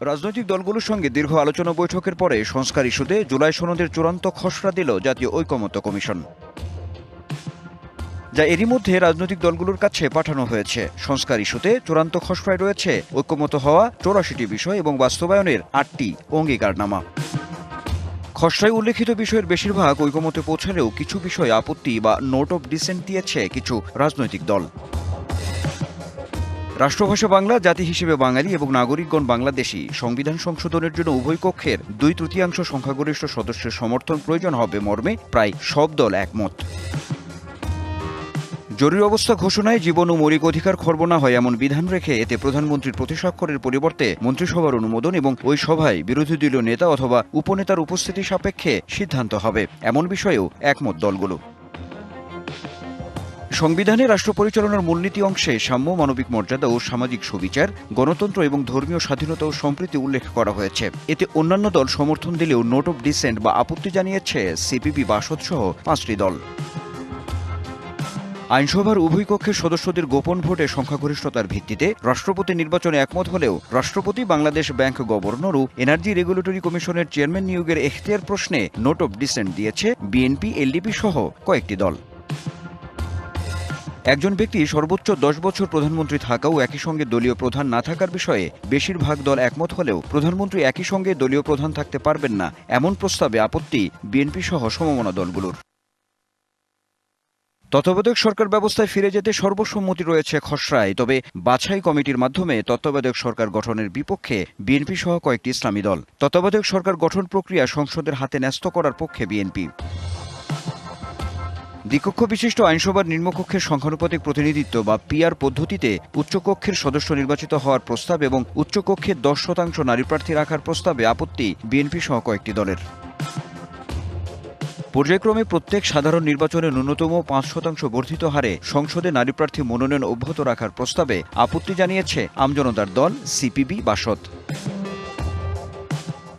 রাজনৈতিক দলগুলোর সঙ্গে দীর্ঘ আলোচনা বৈঠকের পরে সংস্কার ইস্যুতে জুলাই সনদের চূড়ান্ত খসড়া দিল জাতীয় ঐকমত্য কমিশন। যা এরই মধ্যে রাজনৈতিক দলগুলোর কাছে পাঠানো হয়েছে। সংস্কার ইস্যুতে চূড়ান্ত খসড়ায় রয়েছে ঐক্যমত হওয়া চৌরাশিটি বিষয় এবং বাস্তবায়নের আটটি অঙ্গীকারনামা। খসড়ায় উল্লেখিত বিষয়ের বেশিরভাগ ঐকমতে পৌঁছালেও কিছু বিষয়ে আপত্তি বা নোট অফ ডিসেন্ট দিয়েছে কিছু রাজনৈতিক দল। রাষ্ট্রভাষা বাংলা, জাতি হিসেবে বাঙালি এবং নাগরিকগণ বাংলাদেশী। সংবিধান সংশোধনের জন্য উভয় কক্ষের দুই তৃতীয়াংশ সংখ্যাগরিষ্ঠ সদস্যের সমর্থন প্রয়োজন হবে মর্মে প্রায় সব দল একমত। জরুরি অবস্থা ঘোষণায় জীবন ও মৌলিক অধিকার খর্ব না হয় এমন বিধান রেখে এতে প্রধানমন্ত্রীর প্রতিস্বাক্ষরের পরিবর্তে মন্ত্রিসভার অনুমোদন এবং ওই সভায় বিরোধী দলীয় নেতা অথবা উপনেতার উপস্থিতি সাপেক্ষে সিদ্ধান্ত হবে। এমন বিষয়েও একমত দলগুলো। সংবিধানে রাষ্ট্র পরিচালনার মূলনীতি অংশে সাম্য, মানবিক মর্যাদা ও সামাজিক সুবিচার, গণতন্ত্র এবং ধর্মীয় স্বাধীনতা ও সম্প্রীতি উল্লেখ করা হয়েছে। এতে অন্যান্য দল সমর্থন দিলেও নোট অব ডিসেন্ট বা আপত্তি জানিয়েছে সিপিপি বাসদ সহ পাঁচটি দল। আইনসভার উভয় কক্ষের সদস্যদের গোপন ভোটে সংখ্যাগরিষ্ঠতার ভিত্তিতে রাষ্ট্রপতি নির্বাচনে একমত হলেও রাষ্ট্রপতি, বাংলাদেশ ব্যাংক গভর্নর ও এনার্জি রেগুলেটরি কমিশনের চেয়ারম্যান নিয়োগের এখতিয়ার প্রশ্নে নোট অব ডিসেন্ট দিয়েছে বিএনপি, এলডিপি সহ কয়েকটি দল। একজন ব্যক্তি সর্বোচ্চ দশ বছর প্রধানমন্ত্রী থাকাও একই সঙ্গে দলীয় প্রধান না থাকার বিষয়ে বেশিরভাগ দল একমত হলেও প্রধানমন্ত্রী একই সঙ্গে দলীয় প্রধান থাকতে পারবেন না, এমন প্রস্তাবে আপত্তি বিএনপি সহ সমমনা দলগুলোর। তত্ত্বাবধায়ক সরকার ব্যবস্থায় ফিরে যেতে সর্বসম্মতি রয়েছে খসড়ায়, তবে বাছাই কমিটির মাধ্যমে তত্ত্বাবধায়ক সরকার গঠনের বিপক্ষে বিএনপি সহ কয়েকটি ইসলামী দল। তত্ত্বাবধায়ক সরকার গঠন প্রক্রিয়া সংসদের হাতে ন্যস্ত করার পক্ষে বিএনপি। দ্বিকক্ষ বিশিষ্ট আইনসভার নিম্নকক্ষের সংখ্যানুপাতিক প্রতিনিধিত্ব বা পিআর পদ্ধতিতে উচ্চকক্ষের সদস্য নির্বাচিত হওয়ার প্রস্তাব এবং উচ্চকক্ষের দশ শতাংশ নারী প্রার্থী রাখার প্রস্তাবে আপত্তি বিএনপি সহ কয়েকটি দলের। পর্যায়ক্রমে প্রত্যেক সাধারণ নির্বাচনে ন্যূনতম পাঁচ শতাংশ বর্ধিত হারে সংসদে নারী প্রার্থী মনোনয়ন অব্যাহত রাখার প্রস্তাবে আপত্তি জানিয়েছে আমজনতার দল, সিপিবি, বাসদ।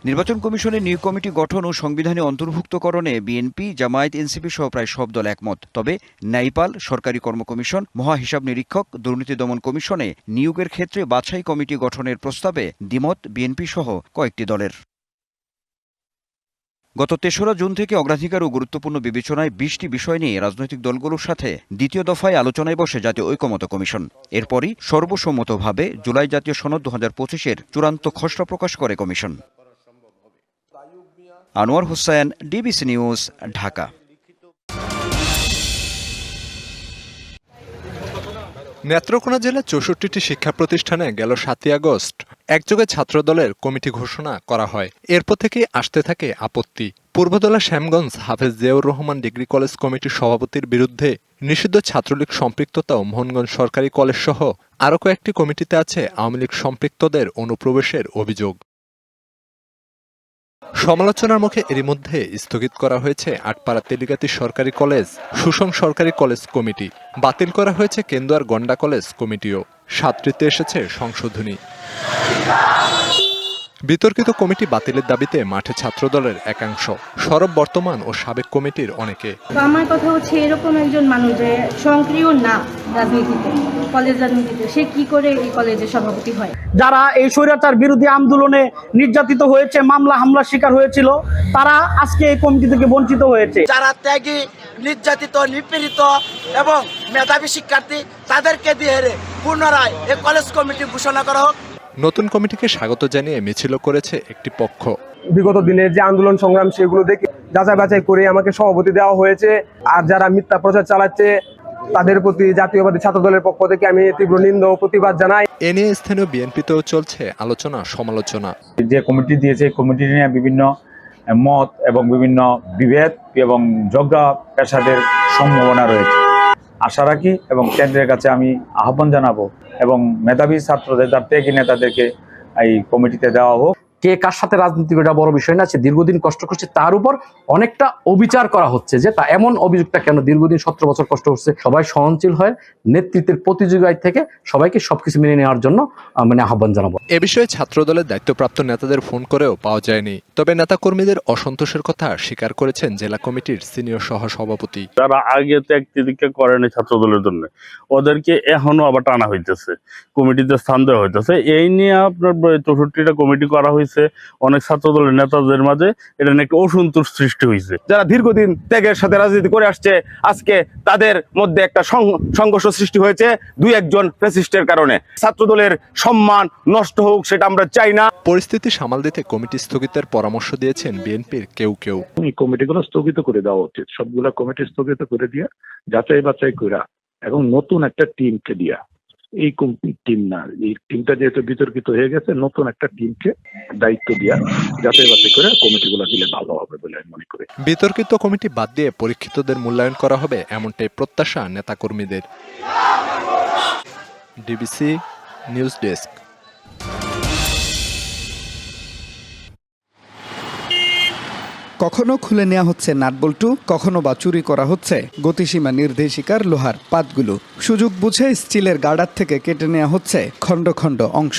নির্বাচন কমিশনের নিয়োগ কমিটি গঠন ও সংবিধানে অন্তর্ভুক্তকরণে বিএনপি, জামায়াত, এনসিপি সহ প্রায় সব দল একমত। তবে ন্যায়পাল সরকারি কর্ম কমিশন মহা নিরীক্ষক, দুর্নীতি দমন কমিশনে নিয়োগের ক্ষেত্রে বাছাই কমিটি গঠনের প্রস্তাবে দ্বিমত বিএনপি সহ কয়েকটি দলের। গত তেসরা জুন থেকে অগ্রাধিকার ও গুরুত্বপূর্ণ বিবেচনায় বিশটি বিষয় নিয়ে রাজনৈতিক দলগুলোর সাথে দ্বিতীয় দফায় আলোচনায় বসে জাতীয় ঐকমত্য কমিশন। এরপরই সর্বসম্মতভাবে জুলাই জাতীয় সনদ দু হাজার পঁচিশের চূড়ান্ত খসড়া প্রকাশ করে commission. Anwar Hossain, DBC news, Dhaka. Netrokona জেলার চৌষট্টিটি শিক্ষা প্রতিষ্ঠানে গেল সাতই আগস্ট। একযোগে ছাত্রদলের কমিটি ঘোষণা করা হয়। এরপর থেকেই আসতে থাকে আপত্তি। পূর্বদলা শ্যামগঞ্জ হাফেজ জিয়াউর রহমান ডিগ্রি কলেজ কমিটির সভাপতির বিরুদ্ধে নিষিদ্ধ ছাত্রলীগ সম্পৃক্ততা ও মোহনগঞ্জ সরকারি কলেজ সহ আরও কয়েকটি কমিটিতে আছে আওয়ামী লীগ সম্পৃক্তদের অনুপ্রবেশের অভিযোগ। সমালোচনার মুখে এরই মধ্যে স্থগিত করা হয়েছে আটপাড়া তেলিগাতি সরকারি কলেজ, সুষম সরকারি কলেজ কমিটি। বাতিল করা হয়েছে কেন্দুয়ার গন্ডা কলেজ কমিটিও। সাতটিতে এসেছে সংশোধনী। বিতর্কিত কমিটি বাতিলের দাবিতে মাঠে ছাত্রদলের একাংশ। সরব বর্তমান ও সাবেক কমিটির অনেকে। আমার কথা হচ্ছে এরকম একজন মানুষ যে সক্রিয় না রাজনীতিতে কলেজ রাজনীতিতে সে কি করে এই কলেজের সভাপতি হয়? যারা এই স্বৈরাচার বিরোধী আন্দোলনে নির্যাতিত হয়েছে মামলা হামলার শিকার হয়েছিল তারা আজকে এই কমিটি থেকে বঞ্চিত হয়েছে। যারা ত্যাগী নির্যাতিত নিপীড়িত এবং মেধাবী শিক্ষার্থী তাদেরকে দিয়ে হেরে পুনরায় এই কলেজ কমিটি ঘোষণা করা হোক। নতুন কমিটিকে স্বাগত জানিয়ে মিছিল করেছে একটি পক্ষ। বিগত দিনের যে আন্দোলন সংগ্রাম সেগুলো দেখে যাচাই বাছাই করে আমাকে সভাপতি দেওয়া হয়েছে। আর যারা মিথ্যা প্রচার চালাচ্ছে তাদের প্রতি জাতীয়বাদী ছাত্র দলের পক্ষ থেকে আমি তীব্র নিন্দা ও প্রতিবাদ জানাই। এ নিয়ে স্থানীয় বিএনপিতেও চলছে আলোচনা সমালোচনা। যে কমিটি দিয়েছে কমিটি নিয়ে বিভিন্ন মত এবং বিভিন্ন বিভেদ এবং যজ্ঞা পেশাদের সম্ভাবনা রয়েছে। আশা রাখি এবং কেন্দ্রের কাছে আমি আহ্বান জানাব এবং মেধাবী ছাত্রদের যার ত্যাগী নেতাদেরকে এই কমিটিতে দেওয়া হোক। কে কার সাথে রাজনীতি এটা বড় বিষয় না সে দীর্ঘদিন কষ্ট করছে তার উপর অনেকটা অবিচার করা হচ্ছে যে তা এমন অভিযোগটা কেন দীর্ঘদিন সতেরো বছর কষ্ট করছে সবাই সহনশীল হয় নেতৃত্বের প্রতিযোগিতায় থেকে সবাইকে সবকিছু মেনে নেওয়ার জন্য মানে আহ্বান জানাব। এ বিষয়ে ছাত্রদলের দায়িত্বপ্রাপ্ত নেতাদের ফোন করেও পাওয়া যায়নি। তবে নেতাকর্মীদের অসন্তোষের কথা স্বীকার করেছেন জেলা কমিটির সিনিয়র সহসভাপতি। তারা আগে তো অ্যাক্টিভিটি করেনি ছাত্র দলের জন্য। ওদেরকে এখনও আবার টানা হইতেছে। কমিটিতে স্থান দেওয়া হইতেছে। এই নিয়ে আপনার চৌষট্টিটা কমিটি করা হয়েছে অনেক ছাত্র দলের নেতাদের মাঝে এটা নিয়ে একটা অসন্তোষ সৃষ্টি হয়েছে যারা দীর্ঘদিন ত্যাগের সাথে রাজনীতি করে আসছে আজকে তাদের মধ্যে একটা সং- সংঘর্ষ সৃষ্টি হয়েছে দুই একজন ফ্যাসিস্টের কারণে। ছাত্র দলের সম্মান নষ্ট হোক সেটা আমরা চাই না। পরিস্থিতি সামাল দিতে কমিটি স্থগিতের পরামর্শ দিয়েছেন বিএনপির কেউ কেউ। এই কমিটিগুলো স্থগিত করে দেওয়া উচিত সবগুলা কমিটি স্থগিত করে দিয়া যাচাই বাছাই করা এবং নতুন একটা টিমকে দিয়া। এই টিম না এই টিমটা যেহেতু বিতর্কিত হয়ে গেছে নতুন একটা টিমকে দায়িত্ব দিয়া যাচাই বাছাই করে কমিটিগুলো দিলে ভালো হবে বলে আমি মনে করি। বিতর্কিত কমিটি বাদ দিয়ে পরীক্ষিতদের মূল্যায়ন করা হবে এমনটাই প্রত্যাশা নেতাকর্মীদের। DBC news desk. কখনো খুলে নেওয়া হচ্ছে নাটবল্টু, কখনো বা চুরি করা হচ্ছে গতিসীমা নির্দেশিকার লোহার পাতগুলো। সুযোগ বুঝে স্টিলের গার্ডার থেকে কেটে নেওয়া হচ্ছে খণ্ড খণ্ড অংশ।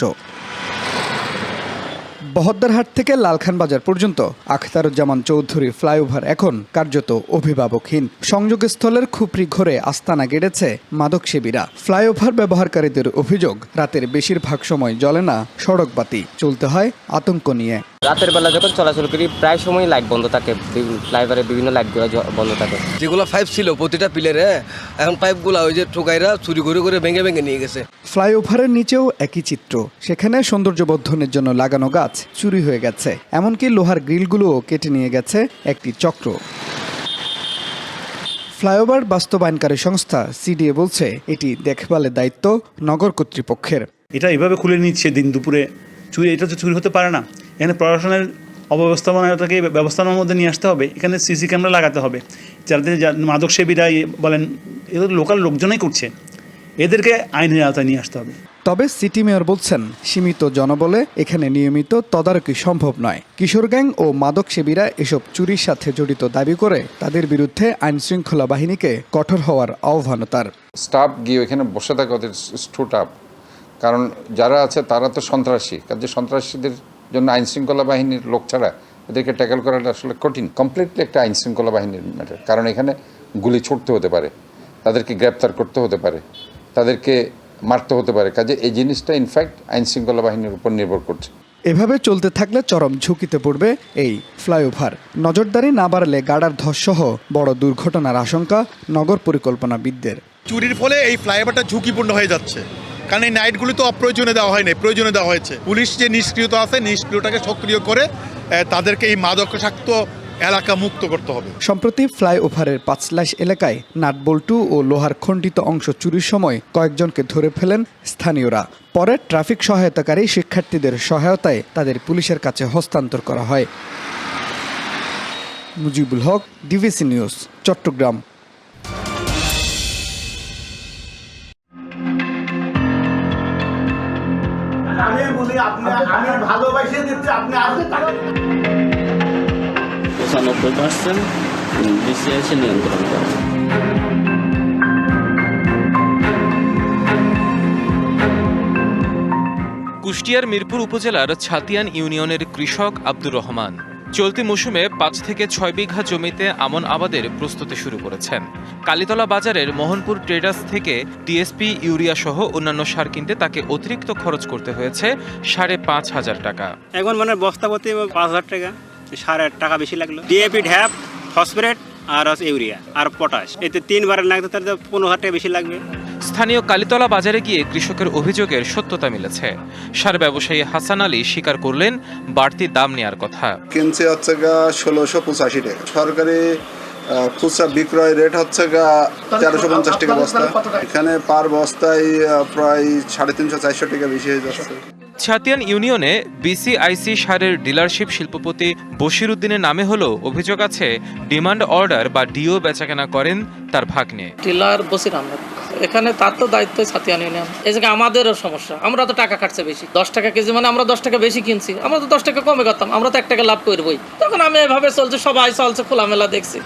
বহদ্দারহাট থেকে লালখান বাজার পর্যন্ত আখতারুজ্জামান চৌধুরী ফ্লাইওভার এখন কার্যত অভিভাবকহীন। সংযোগস্থলের খুপড়ি ঘরে আস্তানা গেড়েছে মাদক সেবীরা ফ্লাইওভার ব্যবহারকারীদের অভিযোগ, রাতের বেশিরভাগ সময় জ্বলে না সড়কবাতি, চলতে হয় আতঙ্ক নিয়ে। রাতের বেলা যখন চলাচল করি প্রায় সময় লাইট বন্ধ থাকে। ফ্লাইওভারে বিভিন্ন লাইটগুলো বন্ধ থাকে। যেগুলো পাইপ ছিল প্রতিটা পিলারে এখন পাইপগুলো ওই যে ঠোকাইরা চুরি করে করে ভেঙে ভেঙে নিয়ে গেছে। ফ্লাইওভারের নিচেও একই চিত্র। সেখানে সৌন্দর্যবর্ধনের জন্য লাগানো গাছ চুরি হয়ে গেছে। এমনকি লোহার গ্রিলগুলোও কেটে নিয়ে গেছে একটি চক্র। ফ্লাইওভার বাস্তবায়নকারী সংস্থা সিডিএ বলছে এটি দেখভালের দায়িত্ব নগর কর্তৃপক্ষের। এটা এভাবে খুলে নিচ্ছে দিন দুপুরে। চুরি এটা তো চুরি হতে পারে না। এখানে প্রশাসনের অব্যবস্থাপনাটাকে ব্যবস্থাপনার মধ্যে নিয়ে আসতে হবে। এখানে সিসি ক্যামেরা লাগাতে হবে। যাতে যা- মাদক সেবীরা বলেন এদের লোকাল লোকজনই করছে। এদেরকে আইনের আওতায় নিয়ে আসতে হবে। তবে সিটি মেয়র বলছেন সীমিত জনবলে এখানে নিয়মিত তদারকি সম্ভব নয়। কিশোর গ্যাং ও মাদক সেবীরা এসব চুরির সাথে জড়িত দাবি করে তাদের বিরুদ্ধে আইন শৃঙ্খলা বাহিনীকে কঠোর হওয়ার আহ্বান তার। স্টাফ গিয়ে এখানে বসে থাকে ওদের স্টুট আপ। কারণ যারা আছে তারা তো সন্ত্রাসী। কাজে সন্ত্রাসীদের জন্য আইন শৃঙ্খলা বাহিনীর লোক ছাড়া এদেরকে ট্যাকেল করাটা আসলে কঠিন কমপ্লিটলি একটা আইন শৃঙ্খলা বাহিনীর ম্যাটার কারণ এখানে গুলি ছুটতে হতে পারে তাদেরকে গ্রেপ্তার করতে হতে পারে তাদেরকে মারতে হতে পারে। কাজে এই জিনিসটা ইনফ্যাক্ট আইন শৃঙ্খলা বাহিনীর উপর নির্ভর করছে। এভাবে চলতে থাকলে চরম ঝুঁকিতে পড়বে এই ফ্লাইওভার। নজরদারি না বাড়লে গাড়ার ধসসহ বড় দুর্ঘটনার আশঙ্কা নগর পরিকল্পনাবিদদের। চুরির ফলে এই ফ্লাইওভারটা ঝুঁকিপূর্ণ হয়ে যাচ্ছে। কারণ এই নাইটগুলি তো অপ্রয়োজনে দেওয়া হয়নি প্রয়োজনে দেওয়া হয়েছে। পুলিশ যে নিষ্ক্রিয়তা আছে, নিষ্ক্রিয়তাকে সক্রিয় করে তাদেরকে এই মাদকাসক্ত এলাকা মুক্ত করতে হবে। সম্প্রতি ফ্লাইওভারের পাঁচলাইশ এলাকায় নাটবল্টু ও লোহার খণ্ডিত অংশ চুরির সময় কয়েকজনকে ধরে ফেলেন স্থানীয়রা। পরে ট্রাফিক সহায়তাকারী শিক্ষার্থীদের সহায়তায় তাদের পুলিশের কাছে হস্তান্তর করা হয়। Mujibul Haque DBC news, Chattogram. বলি আপনি আমি ভালোবাসে দিচ্ছি আপনি আসলে পঁচানব্বই পার্সেন্ট বিসিআইসি নিয়ন্ত্রণ করে। কুষ্টিয়ার মিরপুর উপজেলার ছাতিয়ান ইউনিয়নের কৃষক আব্দুর রহমান। চলতি মৌসুমে পাঁচ থেকে ছয় বিঘা জমিতে আমন আবাদের প্রস্তুতি শুরু করেছেন। কালীতলা বাজারের মোহনপুর ট্রেডার্স থেকে ডিএসপি, ইউরিয়া সহ অন্যান্য সার কিনতে তাকে অতিরিক্ত খরচ করতে হয়েছে সাড়ে পাঁচ হাজার টাকা। এখন মানে বস্তা প্রতি পাঁচ হাজার টাকা, সাড়ে টাকা বেশি লাগল। ডিএপি ঢ্যাপ, ফসফেট আর হচ্ছে ইউরিয়া আর পটাশ। এতে তিনবার লাগতে তাহলে পনেরো হাজার টাকা বেশি লাগবে। স্থানীয় কালীতলা বাজারে গিয়ে কৃষকের অভিযোগের সত্যতা মিলেছে। সার ব্যবসায়ী হাসান আলী স্বীকার করলেন বাড়তি দাম নেওয়ার কথা। কিনছে হচ্ছে গা ষোলোশো পঁচাশি টাকা। সরকারি খুচরা বিক্রয় রেট হচ্ছে গা তেরোশো পঞ্চাশ টাকা বস্তা। এখানে পার বস্তায় প্রায় সাড়ে তিনশো চারশো টাকা বেশি হয়ে যাচ্ছে। ছাতিয়ান ইউনিয়নে বিসিআইসি সারের ডিলারশিপ শিল্পপতি বশির উদ্দিনের নামে হলেও অভিযোগ আছে, ডিমান্ড অর্ডার বা ডিও বেচাকেনা করেন তার ভাগ্নে। টিলার বসির আহমেদ এখানে তার তো দায়িত্ব ছাতিয়ান ইউনিয়ন। এই জায়গায় আমাদেরও সমস্যা, আমরা তো টাকা কাটছে বেশি। দশ টাকা কেজি মানে আমরা দশ টাকা বেশি কিনছি, আমরা তো দশ টাকা কমে করতাম, আমরা তো এক টাকা লাভ করবই। তখন আমি এভাবে চলছে, সবাই চলছে, খোলামেলা দেখছি।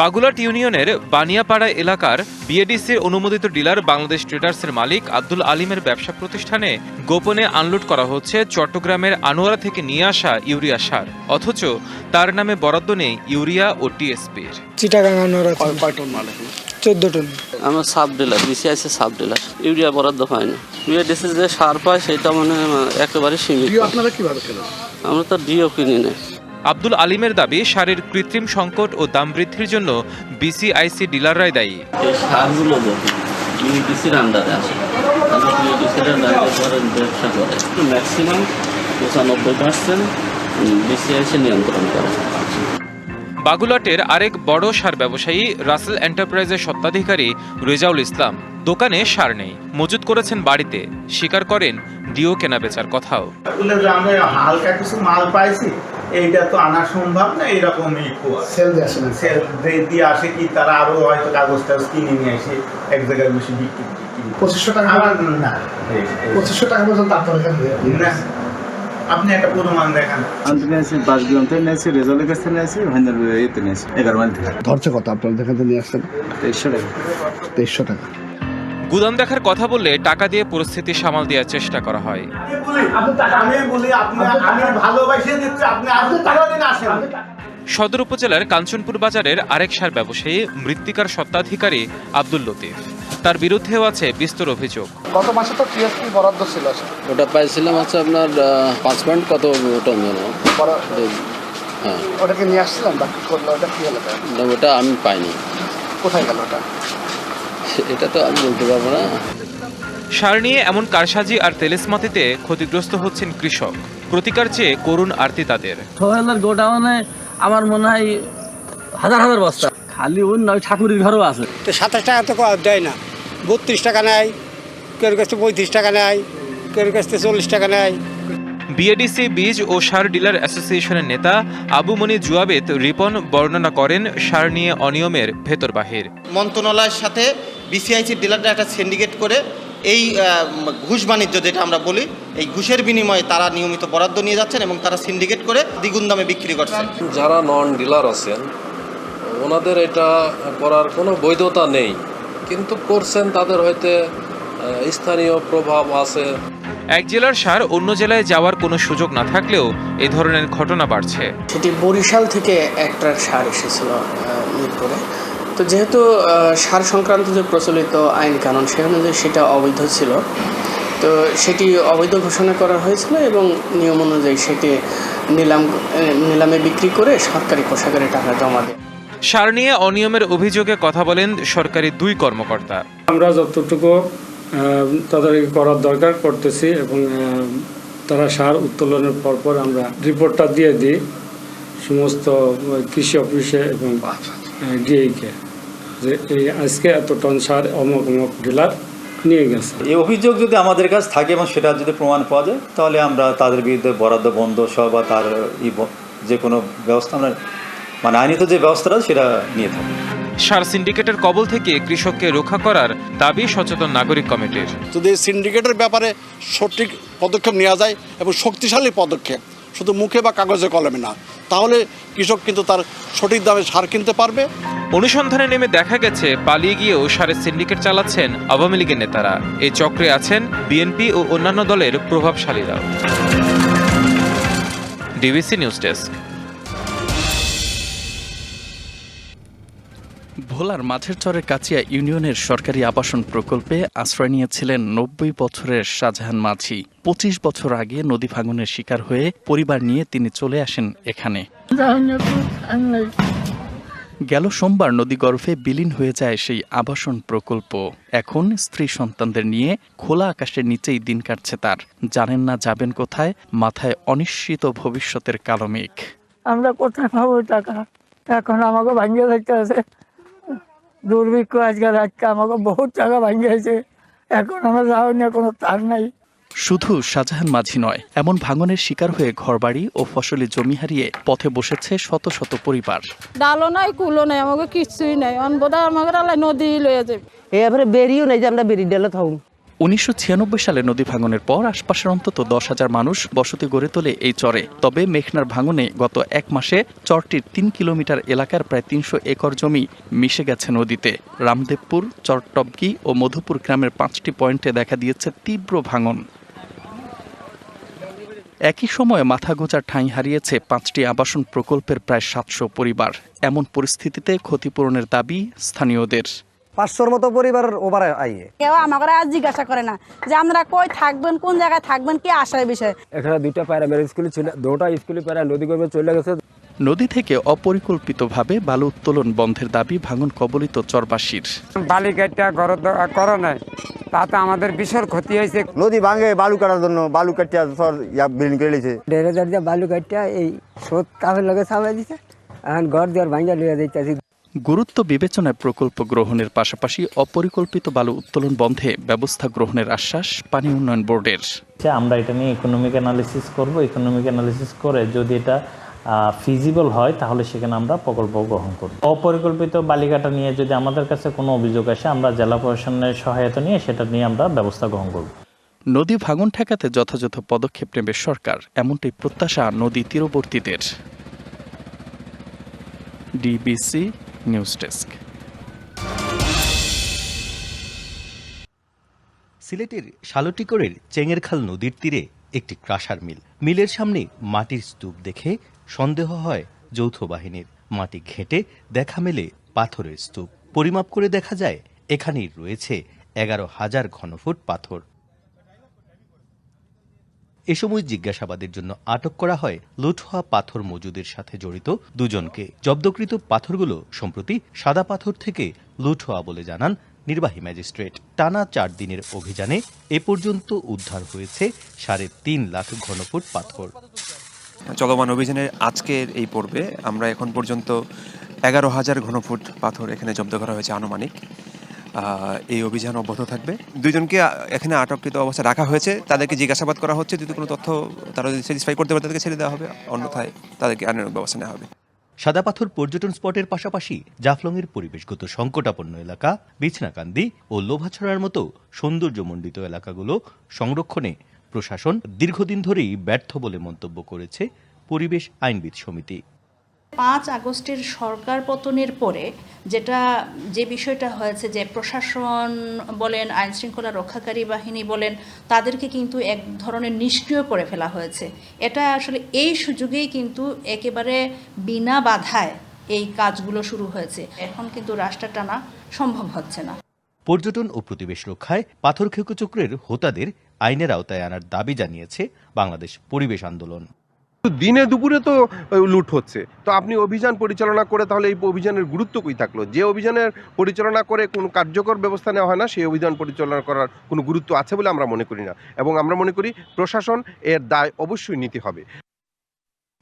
বাগুলাট ইউনিয়নের বানিয়াপাড়া এলাকার বিএডিসির অনুমোদিত ডিলার বাংলাদেশ ট্রেডার্সের মালিক আব্দুল আলিমের ব্যবসা প্রতিষ্ঠানে গোপনে আনলোড করা হচ্ছে চট্টগ্রামের আনোয়ারা থেকে নিয়ে আসা ইউরিয়া সার। অথচ তার নামে বরাদ্দ নেই ইউরিয়া ও টিএসপির। চিটাগাং আনোয়ারা টন মাল চোদ্দ টন। আমার sub dealer BCIC sub dealer. Urea বরাদ্দ হয় না। বিএডিসি যে সার পায় সেটা মানে একেবারে সীমিত। আপনারা কীভাবে কেনেন আমরা তো ডিও কিনি না। আব্দুল আলিমের দাবি সারের কৃত্রিম সংকট ও দাম বৃদ্ধির জন্য বিসিআইসি ডিলাররাই দায়ী। এই সারগুলো যদি আন্ডারে আসে তাহলে আন্ডারে করেন ব্যবসা করে ম্যাক্সিমাম পঁচানব্বই পার্সেন্ট বিসিআইসি নিয়ন্ত্রণ করে। বাগুলাটের আরেক বড় সার ব্যবসায়ী রাসেল এন্টারপ্রাইজের স্বত্বাধিকারী রেজাউল ইসলাম দোকানে সার নেই। মজুত করেছেন বাড়িতে। স্বীকার করেন ডিও কেনা বেচার কথাও। হালকা কিছু মাল পাইছি। এইটা তো আনা সম্ভব না এরকমই সেল দিয়ে আসে সেল দিয়ে আসে কি তারা আরও হয়তো কাগজ টাগজ কিনে নিয়ে আসে এক জায়গায় বসে বিক্রি পঁচিশশো টাকা না। পঁচিশশো টাকা পর্যন্ত আপনার না। আপনি একটা প্রমাণ দেখান। আমি নিয়েছি পাঁচ গ্রাম থেকে নিয়েছি রেজাল্টের কাছ থেকে নিয়েছি ভাইনার ইয়েতে নিয়েছি এগারো মাইল থেকে ধরছে কত? আপনার দেখাতে নিয়ে আসছেন? তেইশশো টাকা। তেইশশো টাকা। গুদাম দেখার কথা বললে টাকা দিয়ে পরিস্থিতি সামাল দেওয়ার চেষ্টা করা হয়। আমি বলি আপনি আমি ভালোবাসে দিচ্ছি আপনি আসলে টাকা দিন আসেন। সদর উপজেলার কাঞ্চনপুর বাজারের আরেক সার ব্যবসায়ী মৃত্তিকার স্বত্বাধিকারী আব্দুল লতিফ। তার বিরুদ্ধেও আছে বিস্তর অভিযোগ। গত মাসে তো টিএসপি বরাদ্দ ছিল ওটা পাইছিলাম হচ্ছে আপনার পাঁচ পয়েন্ট কত টন যেন। হ্যাঁ। ওটাকে নিয়ে আসছিলাম বাকি করল? ওটা কি হলো? ওটা আমি পাইনি। কোথায় গেল ওটা? এটা তো আমি বলতে পারব না। সার নিয়ে এমন কারসাজি আর তেলেসমাতিতে ক্ষতিগ্রস্ত হচ্ছেন কৃষক। প্রতিকার চেয়ে করুণ আরতি তাদের। সোহেলের গোডাউনে আমার মনে হয় হাজার হাজার বস্তা। খালি ওই নয় ঠাকুরের ঘরও আছে। তো সাতাশ টাকা তো দেয় না। বত্রিশ টাকা নেয় কেউ কাছে পঁয়ত্রিশ টাকা নেয় কেউ কাছে চল্লিশ টাকা নেয়। বিএডিসি বীজ ও সার ডিলার অ্যাসোসিয়েশনের নেতা আবু মনি জুয়াবেদ রিপন বর্ণনা করেন সার নিয়ে অনিয়মের ভেতর বাহির। মন্ত্রণালয়ের সাথে বিসিআইসির ডিলাররা একটা সিন্ডিকেট করে এই ঘুষ বাণিজ্য যেটা আমরা বলি এই ঘুষের বিনিময়ে তারা নিয়মিত বরাদ্দ নিয়ে যাচ্ছেন এবং তারা সিন্ডিকেট করে দ্বিগুণ দামে বিক্রি করছেন। যারা নন ডিলার আছেন ওনাদের এটা করার কোনো বৈধতা নেই কিন্তু করছেন তাদের হয়তো স্থানীয় প্রভাব আছে। এক জেলার সার অন্য জেলায় যাওয়ার কোনো সুযোগ না থাকলেও এ ধরনের ঘটনা বাড়ছে। সেটি বরিশাল থেকে একটা সার এসেছিল মিরপুরে। তো যেহেতু সার সংক্রান্ত যে প্রচলিত আইন কানুন সে অনুযায়ী সেটা অবৈধ ছিল। তো সেটি অবৈধ ঘোষণা করা হয়েছিল এবং নিয়ম অনুযায়ী সেটি নিলাম নিলামে বিক্রি করে সরকারি কোষাগারে টাকা জমা দেয়। সার নিয়ে অনিয়মের অভিযোগে কথা বলেন সরকারি দুই কর্মকর্তা। আমরা যতটুকু তদারকি করার দরকার করতেছি এবং তারা সার উত্তোলনের পরপর আমরা রিপোর্টটা দিয়ে দিই সমস্ত কৃষি অফিসে এবং ডিএইকে। যে এই আজকে এত টন সার অমক অমক ডিলার নিয়ে গেছে। এই অভিযোগ যদি আমাদের কাছে থাকে এবং সেটা যদি প্রমাণ পাওয়া যায় তাহলে আমরা তাদের বিরুদ্ধে বরাদ্দ বন্ধ সহ বা তার ই যে কোনো ব্যবস্থা আমরা মানে আইনিত যে ব্যবস্থাটা সেটা নিয়ে থাকি সার সিন্ডিকেটের কবল থেকে কৃষককে রক্ষা করার দাবি সচেতন নাগরিক কমিটির। যদি সিন্ডিকেটের ব্যাপারে সঠিক পদক্ষেপ নেওয়া যায় এবং শক্তিশালী পদক্ষেপ শুধু মুখে বা কাগজে কলমে না তাহলে কৃষক কিন্তু তার সঠিক দামে সার কিনতে পারবে। অনুসন্ধানে নেমে দেখা গেছে পালিয়ে গিয়েও সারের সিন্ডিকেট চালাচ্ছেন আওয়ামী লীগের নেতারা। এই চক্রে আছেন বিএনপি ও অন্যান্য দলের প্রভাবশালীরাও। DBC news desk. ভোলার মাঝের চরের কাচিয়া ইউনিয়নের সরকারি আবাসন প্রকল্পে আশ্রয় নিয়েছিলেন নব্বই বছরের শাহজাহান মাঝি। পঁচিশ বছর আগে নদী ভাঙনের শিকার হয়ে পরিবার নিয়ে তিনি চলে আসেন এখানে। গেল সোমবার নদীগর্ভে বিলীন হয়ে যায় সেই আবাসন প্রকল্প। এখন স্ত্রী সন্তানদের নিয়ে খোলা আকাশের নিচেই দিন কাটছে তার। জানেন না যাবেন কোথায়, মাথায় অনিশ্চিত ভবিষ্যতের কালো মেঘ। আমরা কোথায় পাবো টাকা? এখন আমাকে ভাঙিয়ে থাকতে আছে দুর্ভিক্ষ আজকাল আজকে আমাকে বহুত টাকা ভাঙিয়েছে। এখন আমার যাওয়ার নিয়ে কোনো তার নাই। শুধু শাহজাহান মাঝি নয় এমন ভাঙনের শিকার হয়ে ঘরবাড়ি ও ফসলি জমি হারিয়ে পথে বসেছে শত শত পরিবার। ডালও নাই কুলো নাই আমাকে কিছুই নাই। অনবোধা আমাকে নদী লয়ে যাবে। এবারে বেরিয়েও নাই যে আমরা বেরি ডালে থাকুন। উনিশশো ছিয়ানব্বই সালে নদী ভাঙনের পর আশপাশের অন্তত দশ হাজার মানুষ বসতি গড়ে তোলে এই চরে। তবে মেঘনার ভাঙনে গত এক মাসে চরটির তিন কিলোমিটার এলাকার প্রায় তিনশো একর জমি মিশে গেছে নদীতে। রামদেবপুর চরটবকি ও মধুপুর গ্রামের পাঁচটি পয়েন্টে দেখা দিয়েছে তীব্র ভাঙন। একই সময়ে মাথা গোঁজার ঠাঁই হারিয়েছে পাঁচটি আবাসন প্রকল্পের প্রায় সাতশো পরিবার। এমন পরিস্থিতিতে ক্ষতিপূরণের দাবি স্থানীয়দের। পাঁচশোর মতো পরিবার ওভার আইয়ে। কেউ আমাকে আর জিজ্ঞাসা করে না যে আপনারা কই থাকবেন কোন জায়গায় থাকবেন কি আশার বিষয়? এখানে দুইটা প্রাইমারি স্কুল ছিল দুটা স্কুলে প্রায় নদী গর্ভে চলে গেছে। নদী থেকে অপরিকল্পিতভাবে বালু উত্তোলন বন্ধের দাবি ভাঙন কবলিত চরবাসীর। বালিকাটা করো নাই তাতে আমাদের বিশাল ক্ষতি হয়েছে। নদী ভাঙে বালু কাটার জন্য বালু কাটিয়া সর ইয়া বিল্ডিং করে লিছে ডেরে বালু কাটিয়া এই স্রোত কাফের লগে সামাই দিছে এখন ঘর দেওয়ার ভাঙ্গা লিয়ে দিতেছি গুরুত্ব বিবেচনায় প্রকল্প গ্রহণের পাশাপাশি অপরিকল্পিত বালু উত্তোলন বন্ধে ব্যবস্থা গ্রহণের আশ্বাস পানি উন্নয়ন বোর্ডের। আমরা এটা নিয়ে ইকোনমিক অ্যানালিসিস করব। ইকোনমিক অ্যানালিসিস করে যদি এটা ফিজিবল হয় তাহলে সেখানে আমরা প্রকল্প গ্রহণ করব। অপরিকল্পিত বালিকাটা নিয়ে যদি আমাদের কাছে কোনো অভিযোগ আসে আমরা জেলা প্রশাসনের সহায়তা নিয়ে সেটা নিয়ে আমরা ব্যবস্থা গ্রহণ করব। নদী ভাঙন ঠেকাতে যথাযথ পদক্ষেপ নেবে সরকার এমনটাই প্রত্যাশা নদী তীরবর্তীদের। ডিবিসি নিউজ ডেস্ক সিলেটের শালটিকরের চেঙ্গেরখাল নদীর তীরে একটি ক্রাশার মিল। মিলের সামনে মাটির স্তূপ দেখে সন্দেহ হয় যৌথ বাহিনীর। মাটি ঘেঁটে দেখা মেলে পাথরের স্তূপ। পরিমাপ করে দেখা যায়, এখানেই রয়েছে এগারো হাজার ঘনফুট পাথর। এ সময় জিজ্ঞাসাবাদের জন্য আটক করা হয় লুট হওয়া পাথর মজুদের সাথে জড়িত দুজনকে। জব্দকৃত পাথরগুলো সম্প্রতি সাদা পাথর থেকে লুট হওয়া বলে জানান নির্বাহী ম্যাজিস্ট্রেট। টানা চার দিনের অভিযানে এ পর্যন্ত উদ্ধার হয়েছে সাড়ে তিন লাখ ঘনফুট পাথর। চলমান অভিযানের আজকের এই পর্বে আমরা এখন পর্যন্ত এগারো হাজার ঘনফুট পাথর এখানে জব্দ করা হয়েছে আনুমানিক। এই অভিযান অব্যাহত থাকবে। দুইজনকে এখানে আটককৃত অবস্থায় রাখা হয়েছে। তাদেরকে জিজ্ঞাসাবাদ করা হচ্ছে, যদি কোনো তথ্য তারা যদি স্যাটিসফাই করতে পারে, তাদেরকে ছেড়ে দেওয়া হবে। অন্যথায় তাদেরকে আইনের ব্যবস্থা নেওয়া হবে। সাদা পাথর পর্যটন স্পটের পাশাপাশি জাফলংয়ের পরিবেশগত সংকটাপন্ন এলাকা, বিছনাকান্দি ও লোভাছড়ার মতো সৌন্দর্যমণ্ডিত এলাকাগুলো সংরক্ষণে প্রশাসন দীর্ঘদিন ধরেই ব্যর্থ বলে মন্তব্য করেছে পরিবেশ আইনবিদ সমিতি। পাঁচ আগস্টের সরকার পতনের পরে যেটা, যে বিষয়টা হয়েছে যে প্রশাসন বলেন আইন শৃঙ্খলা রক্ষাকারী বাহিনী বলেন, তাদেরকে কিন্তু এক ধরনের নিষ্ক্রিয় করে ফেলা হয়েছে। এটা আসলে এই সুযোগেই কিন্তু একেবারে বিনা বাধায় এই কাজগুলো শুরু হয়েছে। এখন কিন্তু রাষ্ট্র টানা সম্ভব হচ্ছে না। পর্যটন ও প্রতিবেশ রক্ষায় পাথর চক্রের হোতাদের আইনের আওতায় আনার দাবি জানিয়েছে বাংলাদেশ পরিবেশ আন্দোলন। দিনে দুপুরে তো লুট হচ্ছে। তো আপনি অভিযান পরিচালনা করে তাহলে এই অভিযানের গুরুত্ব কই থাকল? যে অভিযানের পরিচালনা করে কোনো কার্যকর ব্যবস্থা নেওয়া হয় না, সেই অভিযান পরিচালনা করার কোনো গুরুত্ব আছে বলে আমরা মনে করি না। এবং আমরা মনে করি প্রশাসন এর দায় অবশ্যই নিতে হবে।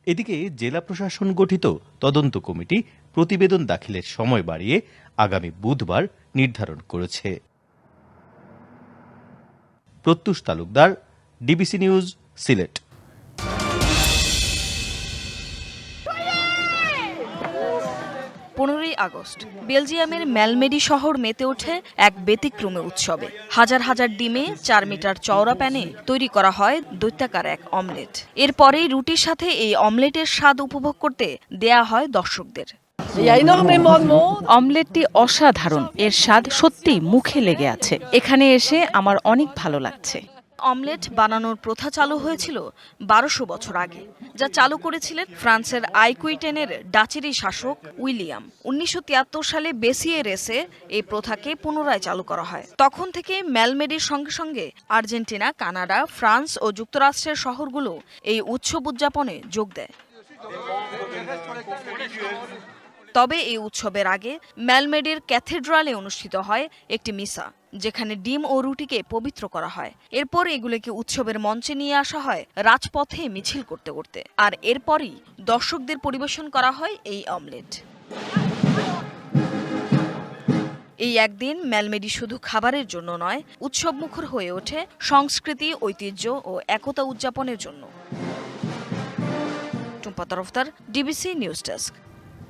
এদিকে জেলা প্রশাসন গঠিত তদন্ত কমিটি প্রতিবেদন দাখিলের সময় বাড়িয়ে আগামী বুধবার নির্ধারণ করেছে। Pratyush Talukdar, DBC news, Sylhet. August. বেলজিয়ামের ম্যালমেডি শহর মেতে ওঠে এক ব্যতিক্রমে উৎসবে। হাজার হাজার ডিমে চার মিটার চওড়া প্যানে তৈরি করা হয় দৈত্যাকার এক অমলেট। এরপরেই রুটির সাথে এই অমলেটের স্বাদ উপভোগ করতে দেয়া হয় দর্শকদের। অমলেটটি অসাধারণ। এর স্বাদ সত্যি মুখে লেগে আছে। এখানে এসে আমার অনেক ভালো লাগছে। অমলেট বানানোর প্রথা চালু হয়েছিল বারোশো বছর আগে, যা চালু করেছিলেন ফ্রান্সের আইকুইটেনের ডাচেরি শাসক উইলিয়াম। উনিশশো তিয়াত্তর সালে বেসিয়ে রেসে এই প্রথাকে পুনরায় চালু করা হয়। তখন থেকে ম্যালমেডির সঙ্গে সঙ্গে আর্জেন্টিনা, কানাডা, ফ্রান্স ও যুক্তরাষ্ট্রের শহরগুলো এই উৎসব উদযাপনে যোগ দেয়। তবে এই উৎসবের আগে ম্যালমেডের ক্যাথেড্রালে অনুষ্ঠিত হয় একটি মিসা যেখানে ডিম ও রুটিকে পবিত্র করা হয়। এরপর এগুলোকে উৎসবের মঞ্চে নিয়ে আসা হয় রাজপথে মিছিল করতে করতে। আর এরপরই দর্শকদের পরিবেশন করা হয় এই অমলেট। এই একদিন ম্যালমেডি শুধু খাবারের জন্য নয়, উৎসবমুখর হয়ে ওঠে সংস্কৃতি, ঐতিহ্য ও একতা উদযাপনের জন্য। Tumpa Tarafdar, DBC news desk.